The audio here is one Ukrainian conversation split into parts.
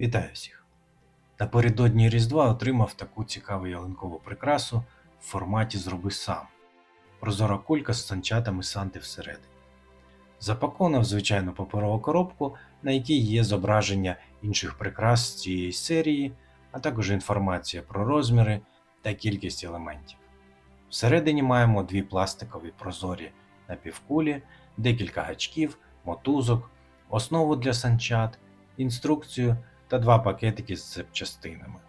Вітаю всіх! Напередодні Різдва отримав таку цікаву ялинкову прикрасу в форматі Зроби сам. Прозора кулька з санчатами Санти всередині. Запакована в звичайну паперову коробку, на якій є зображення інших прикрас з цієї серії, а також інформація про розміри та кількість елементів. Всередині маємо дві пластикові прозорі напівкулі, декілька гачків, мотузок, основу для санчат, інструкцію та два пакетики з запчастинами.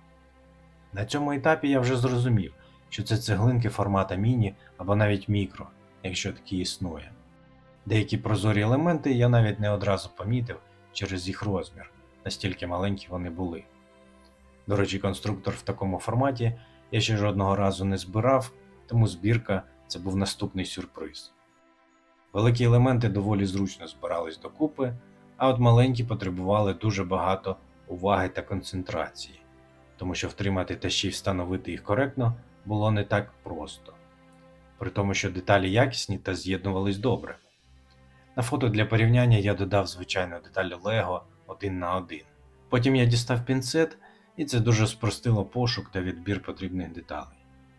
На цьому етапі я вже зрозумів, що це цеглинки формата міні або навіть мікро, якщо такі існує. Деякі прозорі елементи я навіть не одразу помітив через їх розмір, настільки маленькі вони були. До речі, конструктор в такому форматі я ще жодного разу не збирав, тому збірка це був наступний сюрприз. Великі елементи доволі зручно збирались докупи, а от маленькі потребували дуже багато уваги та концентрації, тому що втримати та ще й встановити їх коректно було не так просто, при тому, що деталі якісні та з'єднувались добре. На фото для порівняння я додав звичайну деталь Lego один на один. Потім я дістав пінцет, і це дуже спростило пошук та відбір потрібних деталей.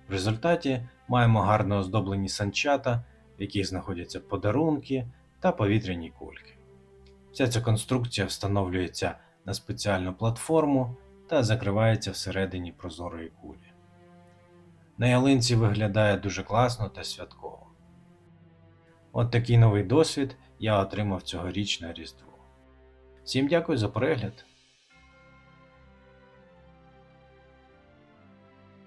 В результаті маємо гарно оздоблені санчата, в яких знаходяться подарунки та повітряні кульки. Вся ця конструкція встановлюється на спеціальну платформу та закривається всередині прозорої кулі. На ялинці виглядає дуже класно та святково. От такий новий досвід я отримав цьогоріч на Різдво. Всім дякую за перегляд.